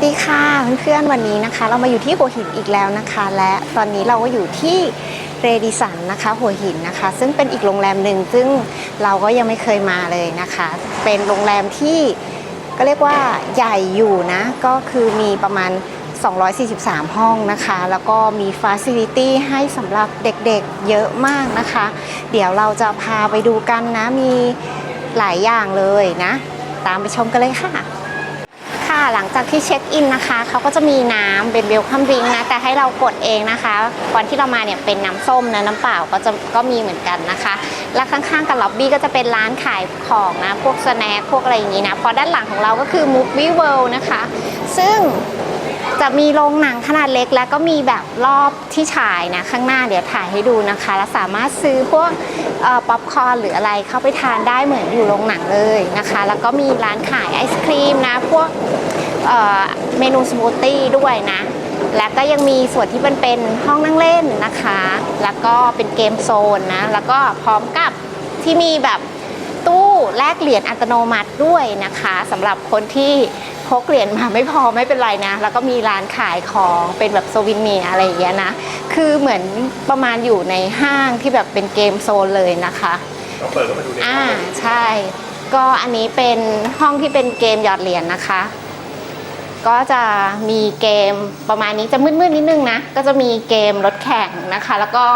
สดีค่ะเพื่อนๆวันนี้นะคะ เรามาอยู่ที่หัวหินอีกแล้วนะคะ และตอนนี้เราก็อยู่ที่เรดิสันนะคะหัวหินนะคะ ซึ่งเป็นอีกโรงแรมหนึ่งซึ่งเราก็ยังไม่เคยมาเลยนะคะ เป็นโรงแรมที่ก็เรียกว่าใหญ่อยู่นะ ก็คือมีประมาณ 243 ห้องนะคะ แล้วก็มีฟ a ซิลิตี้ให้สำหรับเด็กๆเยอะมากนะคะ เดี๋ยวเราจะพาไปดูกันนะมีหลายอย่างเลยนะ ตามไปชมกันเลยค่ะ หลังจากที่เช็คอินนะคะ เขาก็จะมีน้ำเป็นเบลคัมดริงนะ แต่ให้เรากดเองนะคะก่อนที่เรามาเนี่ยเป็นน้ำส้มนะน้ำเปล่าก็จะก็มีเหมือนกันนะคะ และข้างๆกับล็อบบี้ก็จะเป็นร้านขายของนะ พวกสแน็คพวกอะไรอย่างนี้นะ พอด้านหลังของเราก็คือ Movie World นะคะ ซึ่งจะมีโรงหนังขนาดเล็กแล้วก็มีแบบรอบที่ฉายนะ ข้างหน้าเดี๋ยวถ่ายให้ดูนะคะ และสามารถซื้อพวกป๊อปคอร์นหรืออะไรเข้าไปทานได้เหมือนอยู่โรงหนังเลยนะคะ แล้วก็มีร้านขายไอศครีมนะ พวก เอ่อเมนูสมูทตี้ด้วยนะ แล้วก็ยังมีส่วนที่มันเป็นห้องนั่งเล่นนะคะ แล้วก็เป็นเกมโซนนะ แล้วก็พร้อมกับที่มีแบบตู้แลกเหรียญอัตโนมัติด้วยนะคะสำหรับคนที่พกเหรียญมาไม่พอไม่เป็นไรนะ แล้วก็มีร้านขายของเป็นแบบโซวินเนียร์อะไรอย่างเงี้ยนะ คือเหมือนประมาณอยู่ในห้างที่แบบเป็นเกมโซนเลยนะคะเราเปิดเข้ามาดูในอ่าห้องใช่ ก็อันนี้เป็นห้องที่เป็นเกมหยอดเหรียญนะคะ ก็จะมีเกมประมาณนี้จะมืดๆนิดนึงนะ ก็จะมีเกมรถแข่งนะคะ แล้วก็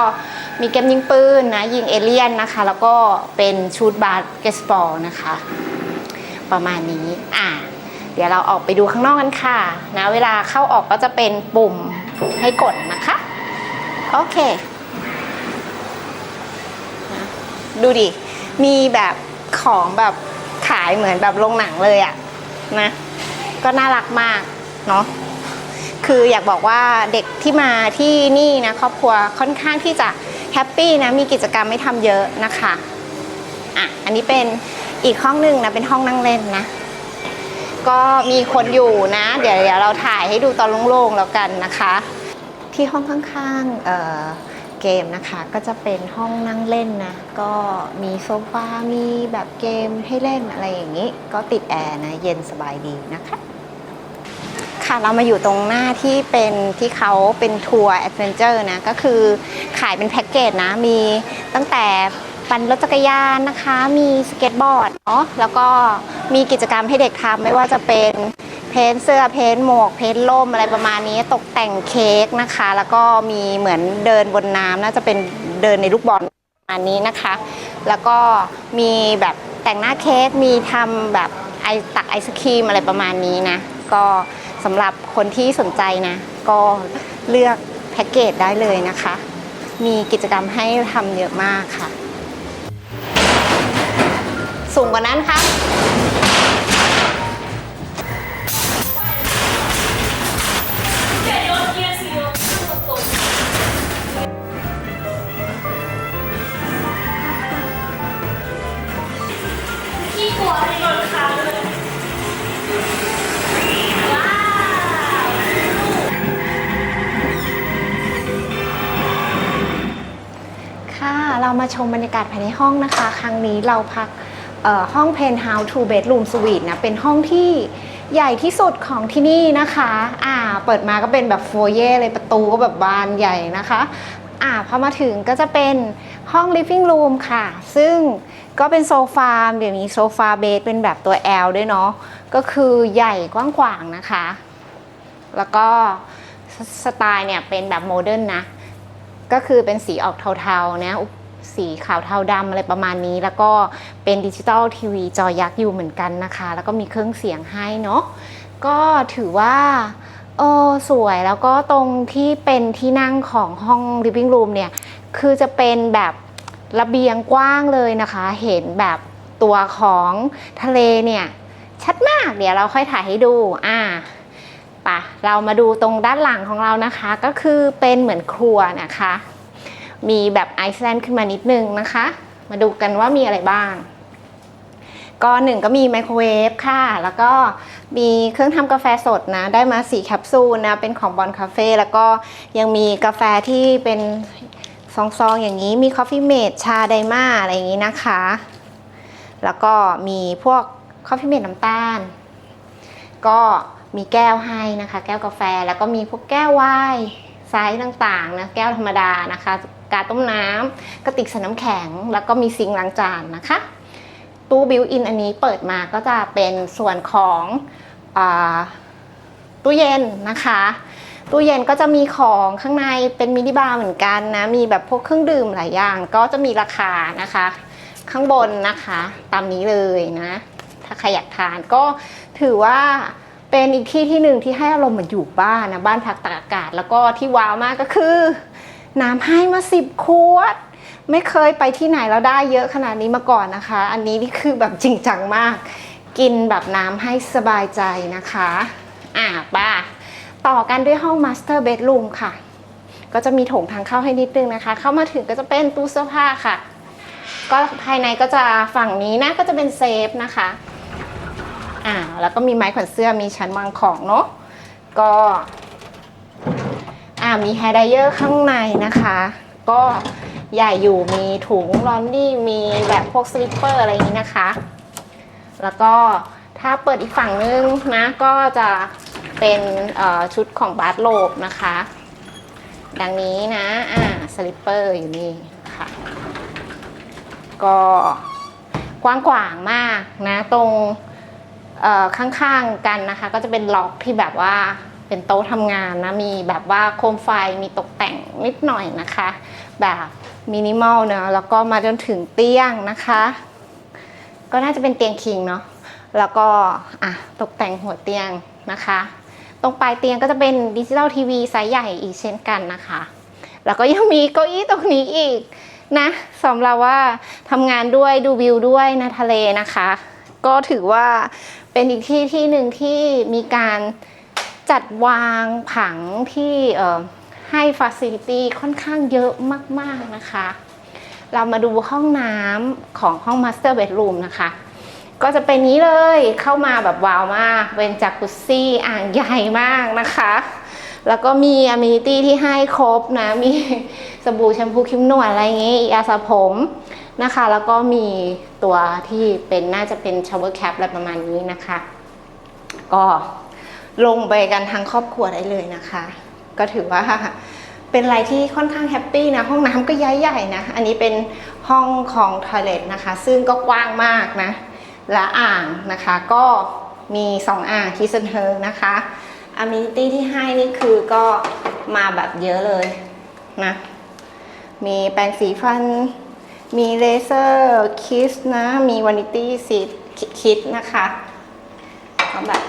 มีเกมยิงปืนนะ ยิงเอเลี่ยนนะคะ แล้วก็เป็นชูดบาสเกตบอลนะคะ ประมาณนี้อ่าเดี๋ยวเราออกไปดูข้างนอกกันค่ะนะเวลาเข้าออกก็จะเป็นปุ่มให้กดนะคะ โอเคดูดิ มีแบบของแบบขายเหมือนแบบโรงหนังเลยอะนะ ก็น่ารักมากเนาะคืออยากบอกว่าเด็กที่มาที่นี่นะครอบครัวค่อนข้างที่จะแฮปปี้นะมีกิจกรรมไม่ทำเยอะนะคะอะอันนี้เป็นอีกห้องหนึ่งนะเป็นห้องนั่งเล่นนะ ก็มีคนอยู่นะ เดี๋ยวเดี๋ยวเราถ่ายให้ดูตอนโล่งๆแล้วกันนะคะ ที่ห้องข้างๆเอ่อเกมนะคะก็จะเป็นห้องนั่งเล่นนะ ก็มีโซฟา มีแบบเกมให้เล่นอะไรอย่างนี้ ก็ติดแอร์นะ เย็นสบายดีนะคะ ค่ะเรามาอยู่ตรงหน้าที่เป็นที่เขาเป็นทัวร์แอดเวนเจอร์นะก็คือขายเป็นแพ็กเกจนะ มีตั้งแต่ปั่นรถจักรยานนะคะ มีสเก็ตบอร์ดเนาะแล้วก็มีกิจกรรมให้เด็กทำไม่ว่าจะเป็นเพ้นเสื้อเพ้นหมวก เพ้นท์ล่มอะไรประมาณนี้ตกแต่งเค้กนะคะ แล้วก็มีเหมือนเดินบนน้ำน่าจะเป็นเดินในลูกบอลประมาณนี้นะคะ แล้วก็มีแบบแต่งหน้าเค้กมีทำแบบไอตักไอศครีมอะไรประมาณนี้นะ ก็สำหรับคนที่สนใจนะ ก็เลือกแพ็กเกจได้เลยนะคะ มีกิจกรรมให้ทำเยอะมากค่ะ สูงกว่านั้นค่ะ เรามาชมบรรยากาศภายในห้องนะคะ ครั้งนี้เราพักห้อง Penthouse Two Bedroom Suite นะ เป็นห้องที่ใหญ่ที่สุดของที่นี่นะคะ อ่า เปิดมาก็เป็นแบบโฟเย่เลยประตูก็แบบบานใหญ่นะคะ อ่า พอมาถึงก็จะเป็นห้อง Living Room ค่ะ ซึ่งก็เป็นโซฟาเดี๋ยวนี้โซฟาเบดเป็นแบบตัว L ด้วยเนาะ ก็คือใหญ่กว้างขวางนะคะ แล้วก็สสไตล์เนี่ยเป็นแบบโมเดิร์นนะ ก็คือเป็นสีออกเทาๆนะ สีขาวเทาดำอะไรประมาณนี้ แล้วก็เป็นดิจิตอลทีวีจอยักษ์อยู่เหมือนกันนะคะ แล้วก็มีเครื่องเสียงให้เนาะก็ถือว่าเออสวยแล้วก็ตรงที่เป็นที่นั่งของห้อง living room เนี่ย คือจะเป็นแบบระเบียงกว้างเลยนะคะ เห็นแบบตัวของทะเลเนี่ย ชัดมากเดี๋ยวเราค่อยถ่ายให้ดูอ่าปะเรามาดูตรงด้านหลังของเรานะคะ ก็คือเป็นเหมือนครัวนะคะ มีแบบไอซ์แลนด์ขึ้นมานิดนึงนะคะ มาดูกันว่ามีอะไรบ้าง ก็หนึ่งก็มีไมโครเวฟค่ะ แล้วก็มีเครื่องทำกาแฟสดนะ ได้มาสีแคปซูลนะ เป็นของบอลคาเฟ่แล้วก็ยังมีกาแฟที่เป็นซองๆอย่างนี้มีคอฟฟี่เมดชาไดมาอะไรอย่างนี้นะคะ แล้วก็มีพวกคอฟฟี่เมดน้ำตาล ก็มีแก้วให้นะคะ แก้วกาแฟแล้วก็มีพวกแก้วไวน์ไซส์ต่างๆนะแก้วธรรมดานะคะ กาต้มน้ำกระติกใส่น้ำแข็ง แล้วก็มีซิงค์ล้างจานนะคะ ตู้บิวอินอันนี้เปิดมาก็จะเป็นส่วนของอตู้เย็นนะคะ ตู้เย็นก็จะมีของข้างในเป็นมินิบาร์เหมือนกันนะ มีแบบพวกเครื่องดื่มหลายอย่าง ก็จะมีราคานะคะ ข้างบนนะคะ ตามนี้เลยนะ ถ้าใครอยากทานก็ถือว่าเป็นอีกที่ที่หนึ่งที่ให้อารมณ์เหมือนอยู่บ้านนะ บ้านพักตากอากาศ แล้วก็ที่ว้าวมากก็คือ น้ำให้มาสิบขวด ไม่เคยไปที่ไหนแล้วได้เยอะขนาดนี้มาก่อนนะคะ อันนี้นี่คือแบบจริงจังมาก กินแบบน้ำให้สบายใจนะคะ อ่าป้าต่อกันด้วยห้อง Master Bedroom ค่ะ ก็จะมีโถงทางเข้าให้นิดนึงนะคะ เข้ามาถึงก็จะเป็นตู้เสื้อผ้าค่ะ ก็ภายในก็จะฝั่งนี้นะก็จะเป็นเซฟนะคะอ่าแล้วก็มีไม้แขวนเสื้อมีชั้นวางของเนาะก็ มีแฮร์ไดเออร์ข้างในนะคะ ก็ใหญ่อยู่มีถุงลอนดี้มีแบบพวกสลิปเปอร์อะไรอย่างนี้นะคะ แล้วก็ถ้าเปิดอีกฝั่งนึงนะก็จะเป็นชุดของบาร์โลบนะคะ ดังนี้นะอ่าสลิปเปอร์อยู่นี่ค่ะ ก็กว้างขวางมากนะตรงข้างๆกันนะคะ ก็จะเป็นล็อกที่แบบว่า เป็นโต๊ะทำงานนะ มีแบบว่าโคมไฟมีตกแต่งนิดหน่อยนะคะ แบบมินิมอลเนอะแล้วก็มาจนถึงเตียงนะคะ ก็น่าจะเป็นเตียงคิงเนาะแล้วก็อะตกแต่งหัวเตียงนะคะ ตรงปลายเตียงก็จะเป็นดิจิตอลทีวีไซส์ใหญ่อีกเช่นกันนะคะ แล้วก็ยังมีเก้าอี้ตรงนี้อีกนะสำหรับว่าทำงานด้วยดูวิวด้วยนะทะเลนะคะ ก็ถือว่าเป็นอีกที่ที่หนึ่งที่มีการ จัดวางผังที่ให้ฟ a ซิลิตี้ค่อนข้างเยอะมาก ๆ นะคะ เรามาดูห้องน้ำของห้อง Master Bedroom นะคะ ก็จะเป็นนี้เลยเข้ามาแบบว้าวมาก เป็นจากุซซี่อ่างใหญ่มากนะคะ แล้วก็มีอ m มินิตี้ที่ให้ครบนะ มีสบู่แชมพูครีมนวดอะไรอย่างงี้ยาสระผมนะคะ แล้วก็มีตัวที่เป็นน่าจะเป็นชาวเวอร์แคปอะไรประมาณนี้นะคะ ก็ ลงไปกันทั้งครอบครัวได้เลยนะคะ ก็ถือว่าเป็นอะไรที่ค่อนข้างแฮปปี้นะ ห้องน้ำก็ย้ายใหญ่นะ อันนี้เป็นห้องของทอยเลทนะคะ ซึ่งก็กว้างมากนะ และอ่างนะคะก็มี 2 อ่างที่เซนเทอร์นะคะอ m มินิตี้ที่ให้นี่คือก็มาแบบเยอะเลยนะ มีแปรงสีฟัน มีเลเซอร์คิสนะ มีวานิตี้ซีดคิดนะคะก็แบบ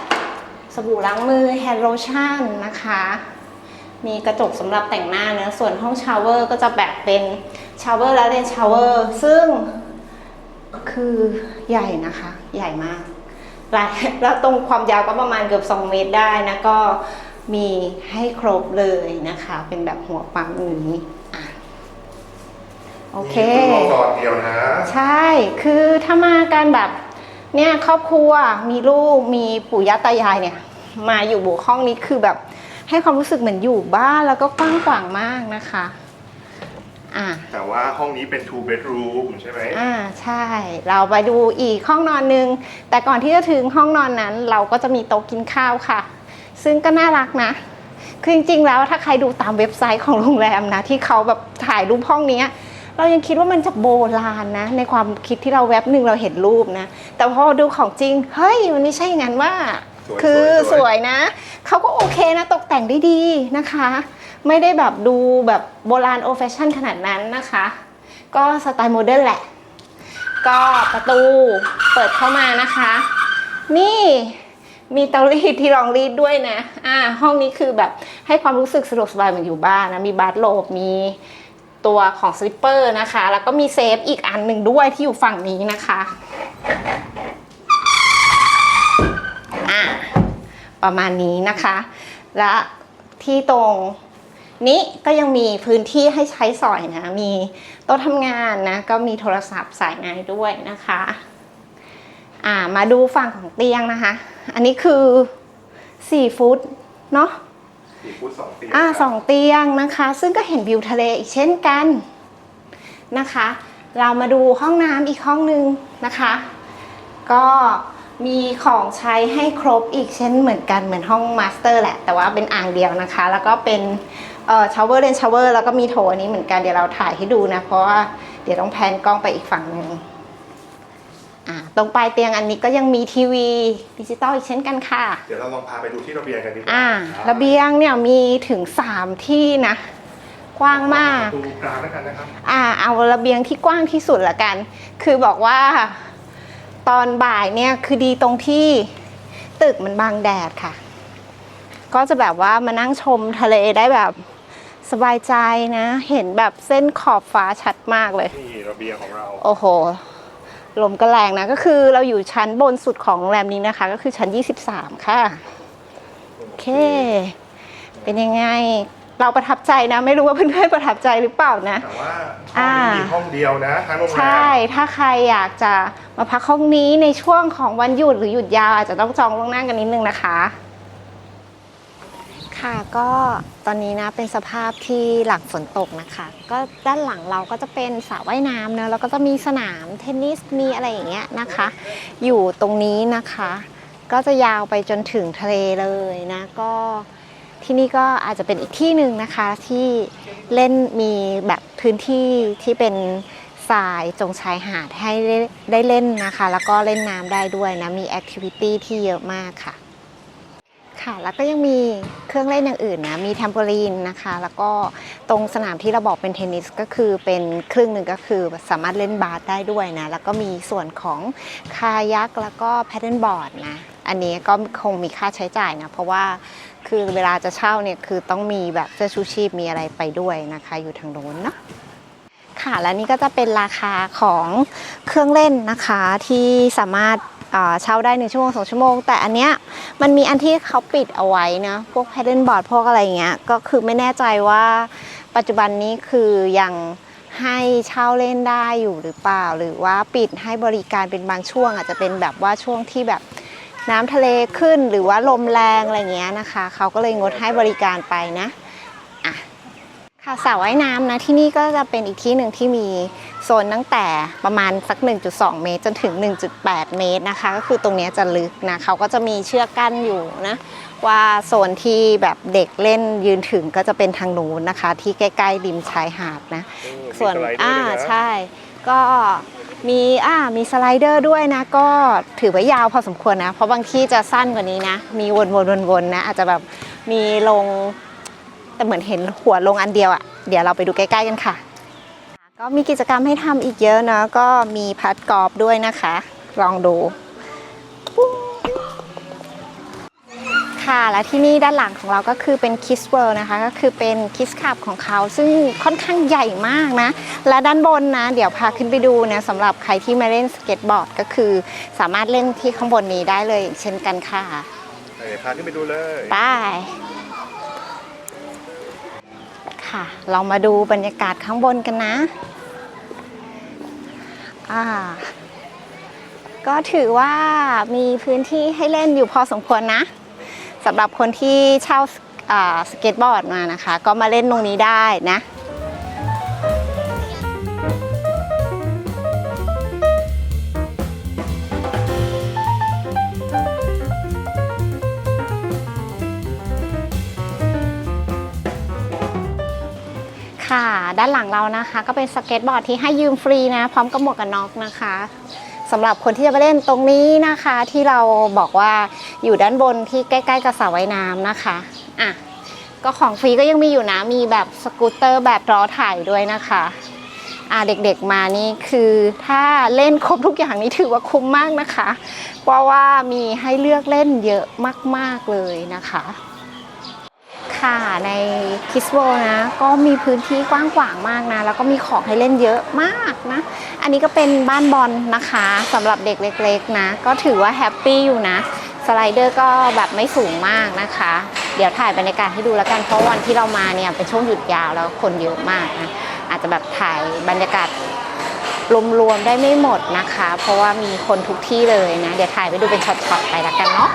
สบู่ล้างมือแฮนด์โลชั่นนะคะ มีกระจกสำหรับแต่งหน้าเนะส่วนห้องชาวเวอร์ก็จะแบ่งเป็นชาวเวอร์และเลนชาวเวอร์ซึ่งคือใหญ่นะคะ ใหญ่มากลายแล้วตรงความยาวก็ประมาณเกือบ 2 เมตรได้นะก็มีให้ครบเลยนะคะ เป็นแบบหัวปั๊มอย่างนี้อะโอเคนี่คือห้องนอนเดียวนะ ใช่ คือถ้ามากันแบบ เนี่ยครอบครัวมีลูกมีปู่ย่าตายายเนี่ย มาอยู่บุห้องนี้คือแบบให้ความรู้สึกเหมือนอยู่บ้านแล้วก็กว้างขวางมากนะคะอะแต่ว่าห้องนี้เป็น two bedroom ใช่ไหมอ่าใช่ เราไปดูอีกห้องนอนหนึ่งแต่ก่อนที่จะถึงห้องนอนนั้น เราก็จะมีโต๊ะกินข้าวค่ะ ซึ่งก็น่ารักนะคือจริงๆแล้วถ้าใครดูตามเว็บไซต์ของโรงแรมนะ ที่เขาแบบถ่ายรูปห้องเนี้ย เรายังคิดว่ามันจะโบราณนะ ในความคิดที่เราแว็บหนึ่งเราเห็นรูปนะ แต่พอดูของจริง เฮ้ย มันไม่ใช่อย่างนั้นว่า สวยคือสวยสวยนะ เขาก็โอเคนะตกแต่งได้ดีนะคะ ไม่ได้แบบดูแบบโบราณโอแฟชั่นขนาดนั้นนะคะ ก็สไตล์โมเดิร์นแหละ ก็ประตูเปิดเข้ามานะคะ นี่มีเตารีดที่รองรีดด้วยนะ อ่า ห้องนี้คือแบบให้ความรู้สึกสะดวกสบายเหมือนอยู่บ้านนะ มีบาร์โลบมี ตัวของสลิปเปอร์นะคะ แล้วก็มีเซฟอีกอันหนึ่งด้วยที่อยู่ฝั่งนี้นะคะอ่าประมาณนี้นะคะ และที่ตรงนี้ก็ยังมีพื้นที่ให้ใช้สอยนะ มีโต๊ะทำงานนะ ก็มีโทรศัพท์สายในด้วยนะคะอ่ามาดูฝั่งของเตียงนะคะ อันนี้คือ4ฟุตเนาะ สี่ฟุตสองเตียงอ่าครับสองเตียงนะคะ ซึ่งก็เห็นวิวทะเลอีกเช่นกันนะคะ เรามาดูห้องน้ำอีกห้องหนึ่งนะคะ ก็มีของใช้ให้ครบอีกเช่นเหมือนกันเหมือนห้องมาสเตอร์แหละ แต่ว่าเป็นอ่างเดียวนะคะ แล้วก็เป็นเอ่อชาวเวอร์เลนชาวเวอร์แล้วก็มีโถอันนี้เหมือนกันเดี๋ยวเราถ่ายให้ดูนะ เพราะว่าเดี๋ยวต้องแพนกล้องไปอีกฝั่งหนึ่งอ่า ตรงปลายเตียงอันนี้ก็ยังมีทีวีดิจิตอลอีกเช่นกันค่ะ เดี๋ยวเราลองพาไปดูที่ระเบียงกันดีกว่าอ่าระเบียงเนี่ยมีถึง 3 ที่นะ กว้างมาก ดูกลางแล้วกันนะครับ อ่า เอาระเบียงที่กว้างที่สุดละกัน คือบอกว่าตอนบ่ายเนี่ยคือดีตรงที่ตึกมันบังแดดค่ะ ก็จะแบบว่ามานั่งชมทะเลได้แบบสบายใจนะ เห็นแบบเส้นขอบฟ้าชัดมากเลย นี่ระเบียงของเรา โอ้โห ลมก็แรงนะ ก็คือเราอยู่ชั้นบนสุดของโรงแรมนี้นะคะ ก็คือชั้น 23 ค่ะ โอเค เป็นยังไง เราประทับใจนะ ไม่รู้ว่าเพื่อนๆประทับใจหรือเปล่านะ แต่ว่าห้อ่าองนี้มีห้องเดียวนะทั้งโรงแรมใช่ ถ้าใครอยากจะมาพักห้องนี้ในช่วงของวันหยุดหรือหยุดยาวอาจจะต้องจองล่วงหน้ากันนิดนึงนะคะ ค่ะ ก็ตอนนี้นะเป็นสภาพที่หลังฝนตกนะคะ ก็ด้านหลังเราก็จะเป็นสระว่ายน้ำนะแล้วก็จะมีสนามเทนนิสมีอะไรอย่างเงี้ยนะคะ อยู่ตรงนี้นะคะ ก็จะยาวไปจนถึงทะเลเลยนะก็ที่นี่ก็อาจจะเป็นอีกที่หนึ่งนะคะที่เล่นมีแบบพื้นที่ที่เป็นทรายตรงชายหาดให้ได้ได้เล่นนะคะ แล้วก็เล่นน้ำได้ด้วยนะมีแอคทิวิตี้ที่เยอะมากค่ะ ค่ะ แล้วก็ยังมีเครื่องเล่นอย่างอื่นนะ มีแทมโปลีนนะคะ แล้วก็ตรงสนามที่เราบอกเป็นเทนนิสก็คือเป็นครึ่งหนึ่งก็คือสามารถเล่นบาสได้ด้วยนะ แล้วก็มีส่วนของคายักแล้วก็แพดเดิลบอร์ดนะ อันนี้ก็คงมีค่าใช้จ่ายนะ เพราะว่าคือเวลาจะเช่าเนี่ยคือต้องมีแบบเสื้อชูชีพมีอะไรไปด้วยนะคะ อยู่ทางโน้นเนาะค่ะและนี่ก็จะเป็นราคาของเครื่องเล่นนะคะที่สามารถ เช่าได้หนึ่งชั่วโมงสองชั่วโมง แต่อันเนี้ยมันมีอันที่เขาปิดเอาไว้นะพวก paddle board พวกอะไรเงี้ยก็คือไม่แน่ใจว่าปัจจุบันนี้คือยังให้เช่าเล่นได้อยู่หรือเปล่า หรือว่าปิดให้บริการเป็นบางช่วง อาจจะเป็นแบบว่าช่วงที่แบบน้ำทะเลขึ้นหรือว่าลมแรงอะไรเงี้ยนะคะเขาก็เลยงดให้บริการไปนะค่ะสระว่ายน้ำนะที่นี่ก็จะเป็นอีกที่หนึ่งที่มี โซนตั้งแต่ประมาณสัก 1.2 เมตร จนถึง 1.8 เมตรนะคะ ก็คือตรงเนี้ยจะลึกนะเขาก็จะมีเชือกกั้นอยู่นะว่าโซนที่แบบเด็กเล่นยืนถึงก็จะเป็นทางนู้นนะคะ ที่ใกล้ๆริมชายหาดนะ ส่วนมีสไลเดอร์อ่าด้วยนะใช่ ก็มีอ่ามีสไลเดอร์ด้วยนะ ก็ถือว่ายาวพอสมควรนะ เพราะบางที่จะสั้นกว่านี้นะ มีวนๆๆๆนะ อาจจะแบบมีลงแต่เหมือนเห็นหัวลงอันเดียวอะ่ะ เดี๋ยวเราไปดูใกล้ ๆ กันค่ะ ก็มีกิจกรรมให้ทำอีกเยอะเนาะก็มีพัดกอล์ฟด้วยนะคะ ลองดู ค่ะและที่นี่ด้านหลังของเราก็คือเป็น Kiss World นะคะ ก็คือเป็น Kiss Club ของเขาซึ่งค่อนข้างใหญ่มากนะ และด้านบนนะ เดี๋ยวพาขึ้นไปดูนะสำหรับใครที่มาเล่นสเก็ตบอร์ดก็คือ สามารถเล่นที่ข้างบนนี้ได้เลยเช่นกันค่ะเดี๋ยวพาขึ้นไปดูเลยไป ค่ะ เรามาดูบรรยากาศข้างบนกันนะอ่าก็ถือว่ามีพื้นที่ให้เล่นอยู่พอสมควรนะสำหรับคนที่เช่าสเก็ตบอร์ดมานะคะ ก็มาเล่นตรงนี้ได้นะ เรานะคะ ก็เป็นสเก็ตบอร์ดที่ให้ยืมฟรีนะ พร้อมกับหมวกกันน็อกนะคะสำหรับคนที่จะไปเล่นตรงนี้นะคะ ที่เราบอกว่าอยู่ด้านบนที่ใกล้ๆกับสระว่ายน้ำนะคะอะก็ของฟรีก็ยังมีอยู่นะมีแบบสกูตเตอร์แบบล้อถ่ายด้วยนะคะอะเด็กๆมานี่คือถ้าเล่นครบทุกอย่างนี้ถือว่าคุ้มมากนะคะ เพราะว่ามีให้เลือกเล่นเยอะมากๆเลยนะคะ ค่ะในคิสโบนะก็มีพื้นที่กว้างขวางมากนะ แล้วก็มีของให้เล่นเยอะมากนะ อันนี้ก็เป็นบ้านบอลนะคะสำหรับเด็กเล็กๆนะ ก็ถือว่าแฮปปี้อยู่นะ สไลเดอร์ก็แบบไม่สูงมากนะคะ เดี๋ยวถ่ายบรรยากาศให้ดูแล้วกัน เพราะวันที่เรามาเนี่ยเป็นช่วงหยุดยาวแล้วคนเยอะมากนะอาจจะแบบถ่ายบรรยากาศรวมๆได้ไม่หมดนะคะ เพราะว่ามีคนทุกที่เลยนะ เดี๋ยวถ่ายไปดูเป็นช็อตๆไปแล้วกันเนาะ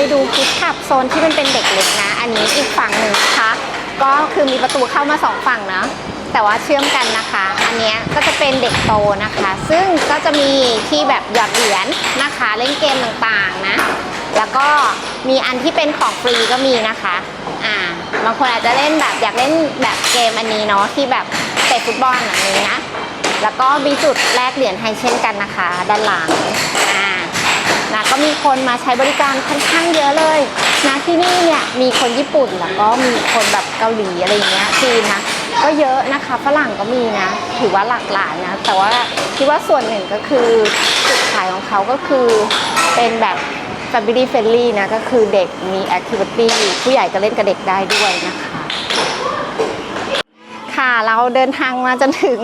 ไปดูคิดขับโซนที่มันเป็นเด็กเล็กนะ อันนี้อีกฝั่งหนึ่งนะคะ ก็คือมีประตูเข้ามาสองฝั่งนะแต่ว่าเชื่อมกันนะคะ อันนี้ก็จะเป็นเด็กโตนะคะ ซึ่งก็จะมีที่แบบหยอดเหรียญนะคะ เล่นเกมต่างๆนะ แล้วก็มีอันที่เป็นของฟรีก็มีนะคะ อ่า บางคนอาจจะเล่นแบบอยากเล่นแบบเกมอันนี้เนาะที่แบบเตะฟุตบอลแบบนี้นะ แล้วก็มีจุดแลกเหรียญให้เช่นกันนะคะ ด้านหลัง อ่า นะก็มีคนมาใช้บริการค่อนข้างเยอะเลยนะที่นี่เนี่ยมีคนญี่ปุ่นแล้วก็มีคนแบบเกาหลีอะไรเงี้ยจีนนะก็เยอะนะคะฝรั่งก็มีนะ ถือว่าหลากหลายนะ แต่ว่าคิดว่าส่วนหนึ่งก็คือจุดขายของเขาก็คือเป็นแบบ family friendly นะก็คือเด็กมี activity ผู้ใหญ่ก็เล่นกับเด็กได้ด้วยนะคะ ค่ะเราเดินทางมาจนถึง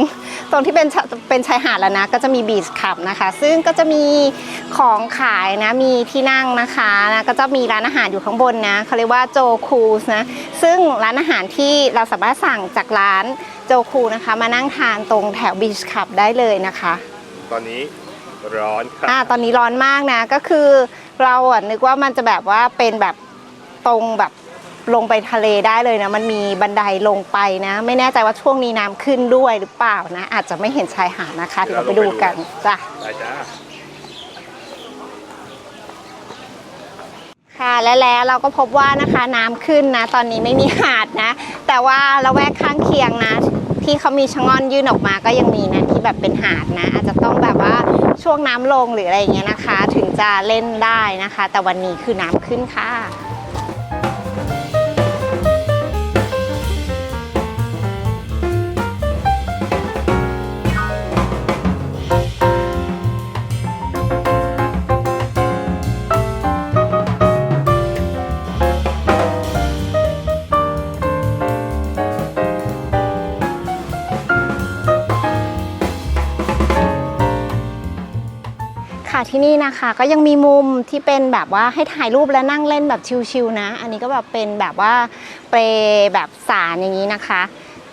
ตรงที่เป็นชะเป็นชายหาดแล้วนะก็จะมีบีชคลับนะคะ ซึ่งก็จะมีของขายนะมีที่นั่งนะคะนะก็จะมีร้านอาหารอยู่ข้างบนนะเขาเรียกว่าโจคูสนะซึ่งร้านอาหารที่เราสามารถสั่งจากร้านโจคูนะคะ มานั่งทานตรงแถวบีชคลับได้เลยนะคะ ตอนนี้ร้อนค่ะอ่าตอนนี้ร้อนมากนะก็คือเราอะนึกว่ามันจะแบบว่าเป็นแบบตรงแบบ ลงไปทะเลได้เลยนะ มันมีบันไดลงไปนะ ไม่แน่ใจว่าช่วงนี้น้ำขึ้นด้วยหรือเปล่านะ อาจจะไม่เห็นชายหาดนะคะเดี๋ยวเราไปดูกันจ้ะได้จ้าค่ะและแล้วเราก็พบว่านะคะน้ำขึ้นนะ ตอนนี้ไม่มีหาดนะ แต่ว่าละแวกข้างเคียงนะ ที่เขามีชะง่อนยื่นออกมาก็ยังมีนะที่แบบเป็นหาดนะ อาจจะต้องแบบว่าช่วงน้ำลงหรืออะไรอย่างเงี้ยนะคะ ถึงจะเล่นได้นะคะ แต่วันนี้คือน้ำขึ้นค่ะ ค่ะที่นี่นะคะ ก็ยังมีมุมที่เป็นแบบว่าให้ถ่ายรูปและนั่งเล่นแบบชิลๆนะ อันนี้ก็แบบเป็นแบบว่าเปรแบบสารอย่างนี้นะคะ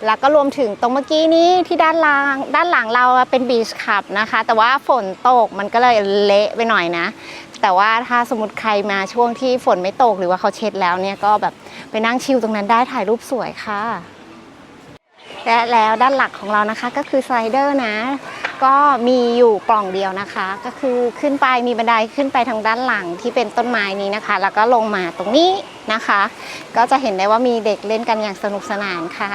แล้วก็รวมถึงตรงเมื่อกี้นี้ที่ด้านล่างด้านหลังเราเป็นบีชคลับนะคะ แต่ว่าฝนตกมันก็เลยเละไปหน่อยนะ แต่ว่าถ้าสมมติใครมาช่วงที่ฝนไม่ตกหรือว่าเขาเช็ดแล้วเนี่ยก็แบบไปนั่งชิลตรงนั้นได้ถ่ายรูปสวยค่ะ และแล้วด้านหลักของเรานะคะก็คือสไลเดอร์นะ ก็มีอยู่กล่องเดียวนะคะ ก็คือขึ้นไปมีบันไดขึ้นไปทางด้านหลังที่เป็นต้นไม้นี้นะคะ แล้วก็ลงมาตรงนี้นะคะ ก็จะเห็นได้ว่ามีเด็กเล่นกันอย่างสนุกสนานค่ะ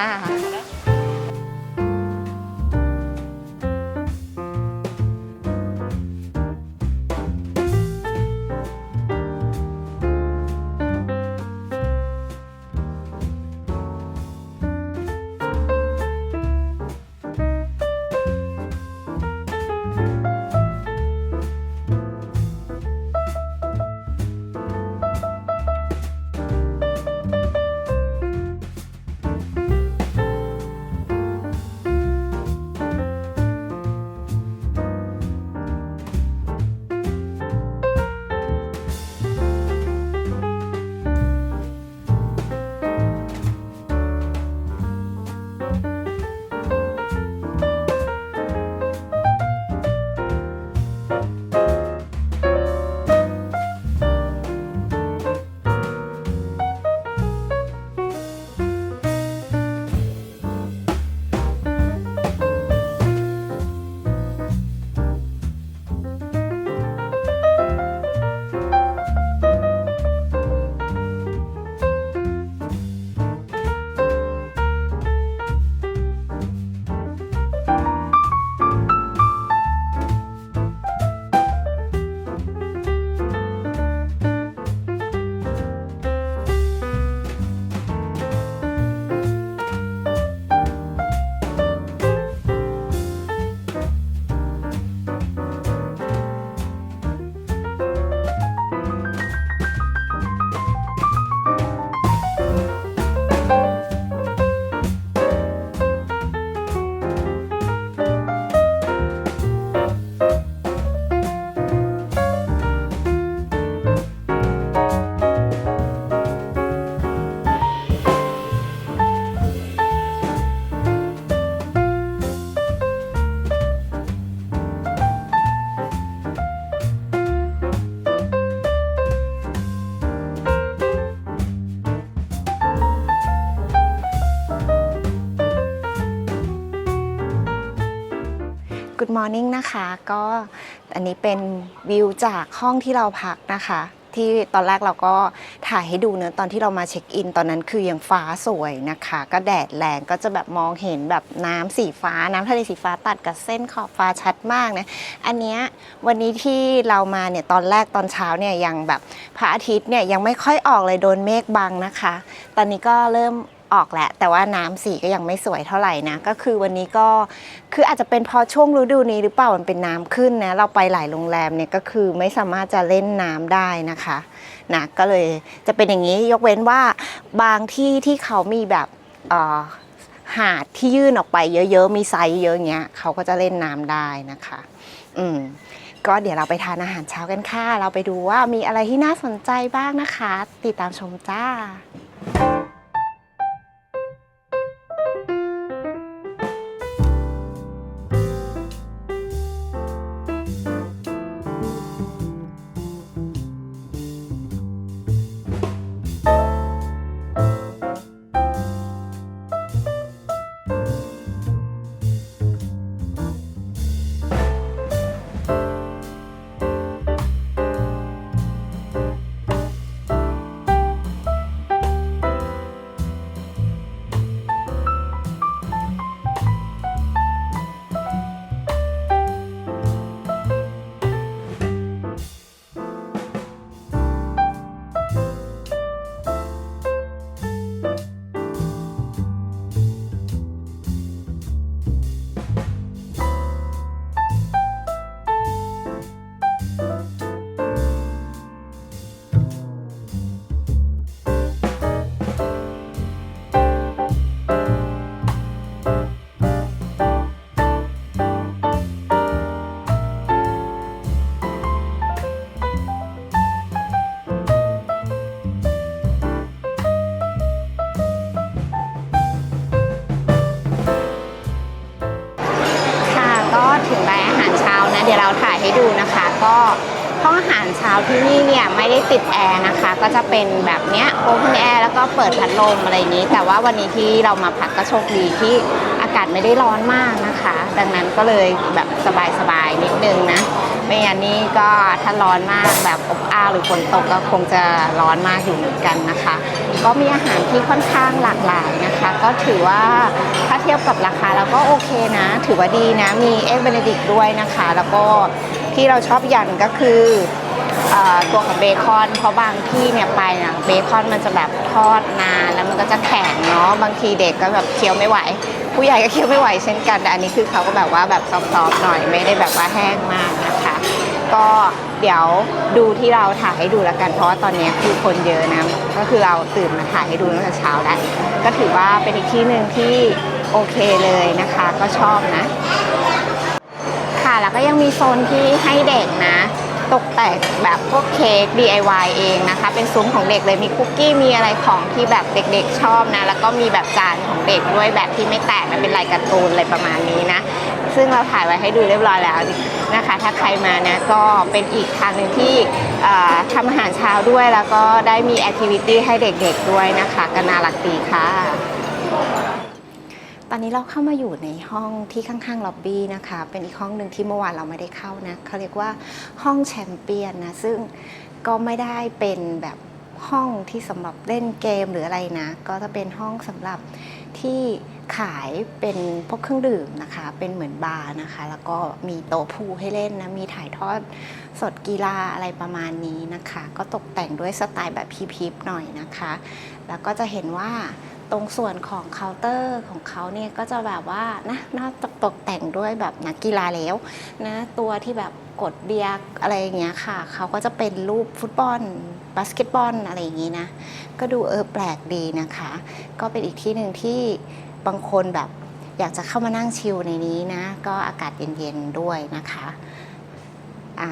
Morning นะคะ ก็อันนี้เป็นวิวจากห้องที่เราพักนะคะ ที่ตอนแรกเราก็ถ่ายให้ดูเนอะตอนที่เรามาเช็คอิน ตอนนั้นคือยังฟ้าสวยนะคะ ก็แดดแรงก็จะแบบมองเห็นแบบน้ำสีฟ้า น้ำทะเลสีฟ้าตัดกับเส้นขอบฟ้าชัดมากนะ อันเนี้ยวันนี้ที่เรามาเนี่ยตอนแรกตอนเช้าเนี่ยยังแบบพระอาทิตย์เนี่ยยังไม่ค่อยออกเลยโดนเมฆบังนะคะ ตอนนี้ก็เริ่ม ออกแหละ แต่ว่าน้ำสีก็ยังไม่สวยเท่าไหร่นะ ก็คือวันนี้ก็คืออาจจะเป็นเพอช่วงฤดูนี้หรือเปล่ามันเป็นน้ำขึ้นนะ เราไปหลายโรงแรมเนี่ยก็คือไม่สามารถจะเล่นน้ำได้นะคะนะก็เลยจะเป็นอย่างนี้ยกเว้นว่าบางที่ที่เขามีแบบหาดที่ยื่นออกไปเยอะๆ มีไซส์เยอะเงี้ยเขาก็จะเล่นน้ำได้นะคะ อืมก็เดี๋ยวเราไปทานอาหารเช้ากันค่ะ เราไปดูว่ามีอะไรที่น่าสนใจบ้างนะคะ ติดตามชมจ้า เป็นแบบเนี้ยโอเพนแอร์แล้วก็เปิดพัดลมอะไรนี้ แต่ว่าวันนี้ที่เรามาพักก็โชคดีที่อากาศไม่ได้ร้อนมากนะคะ ดังนั้นก็เลยแบบสบายๆนิดนึงนะไม่งั้นนี่ก็ถ้าร้อนมากแบบอบอ้าวหรือฝนตกก็คงจะร้อนมากอยู่เหมือนกันนะคะ ก็มีอาหารที่ค่อนข้างหลากหลายนะคะ ก็ถือว่าถ้าเทียบกับราคาแล้วก็โอเคนะ ถือว่าดีนะมีเอ็กเบเนดิกด้วยนะคะ แล้วก็ที่เราชอบอย่างก็คือ ตัวของเบคอนเพราะบางที่เนี่ยไปนะเบคอนมันจะแบบทอดนานแล้วมันก็จะแข็งเนาะบางทีเด็กก็แบบเคี้ยวไม่ไหว ผู้ใหญ่ก็เคี้ยวไม่ไหวเช่นกันแต่อันนี้คือเขาก็แบบว่าแบบซอฟๆหน่อยไม่ได้แบบว่าแห้งมากนะคะ ก็เดี๋ยวดูที่เราถ่ายให้ดูแล้วกันเพราะว่าตอนนี้คือคนเยอะนะก็คือเราตื่นมาถ่ายให้ดูตั้งแต่เช้าแล้วก็ถือว่าเป็นอีกที่หนึ่งที่โอเคเลยนะคะ ก็ชอบนะ ค่ะแล้วก็ยังมีโซนที่ให้เด็กนะ ตกแต่งแบบพวกเค้ก DIY เองนะคะ เป็นซุ้มของเด็กเลยมีคุกกี้มีอะไรของที่แบบเด็กๆชอบนะ แล้วก็มีแบบจานของเด็กด้วยแบบที่ไม่แตกนะเป็นลายการ์ตูนอะไรประมาณนี้นะ ซึ่งเราถ่ายไว้ให้ดูเรียบร้อยแล้วนะคะ ถ้าใครมานะก็เป็นอีกทางหนึ่งที่ทำอาหารเช้าด้วยแล้วก็ได้มีแอคทิวิตี้ให้เด็กๆด้วยนะคะก็น่ารักดีค่ะ ตอนนี้เราเข้ามาอยู่ในห้องที่ข้างๆล็อบบี้นะคะ เป็นอีกห้องหนึ่งที่เมื่อวานเราไม่ได้เข้านะเขาเรียกว่าห้องแชมเปี้ยนนะ ซึ่งก็ไม่ได้เป็นแบบห้องที่สำหรับเล่นเกมหรืออะไรนะ ก็จะเป็นห้องสำหรับที่ขายเป็นพวกเครื่องดื่มนะคะ เป็นเหมือนบาร์นะคะ แล้วก็มีโต๊ะพูลให้เล่นนะ มีถ่ายทอดสดกีฬาอะไรประมาณนี้นะคะ ก็ตกแต่งด้วยสไตล์แบบพิบๆหน่อยนะคะ แล้วก็จะเห็นว่า ตรงส่วนของเคาน์เตอร์ของเขาเนี่ยก็จะแบบว่านะน่าจะตกแต่งด้วยแบบนักกีฬาแล้วนะตัวที่แบบกดเบียร์อะไรอย่างเงี้ยค่ะ เขาก็จะเป็นรูปฟุตบอลบาสเกตบอลอะไรอย่างงี้นะ ก็ดูเออแปลกดีนะคะ ก็เป็นอีกที่หนึ่งที่บางคนแบบอยากจะเข้ามานั่งชิลในนี้นะ ก็อากาศเย็นๆด้วยนะคะอ่า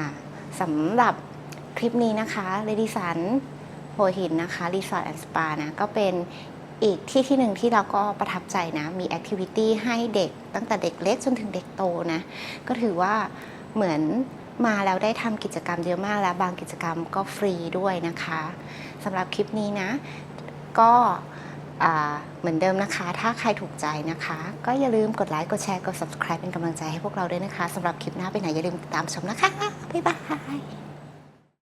สำหรับคลิปนี้นะคะเลดิสันหัวหินนะคะรีสอร์ทแอนด์สปานะก็เป็น อีกที่ที่หนึ่งที่เราก็ประทับใจนะ มีแอคทิวิตี้ให้เด็กตั้งแต่เด็กเล็กจนถึงเด็กโตนะ ก็ถือว่าเหมือนมาแล้วได้ทำกิจกรรมเยอะมากแล้วบางกิจกรรมก็ฟรีด้วยนะคะสำหรับคลิปนี้นะ ก็เหมือนเดิมนะคะ ถ้าใครถูกใจนะคะ ก็อย่าลืมกดไลค์ กดแชร์ กด subscribe เป็นกำลังใจให้พวกเราด้วยนะคะสำหรับคลิปหน้าไปไหนอย่าลืมติดตามชมนะคะ บ๊ายบาย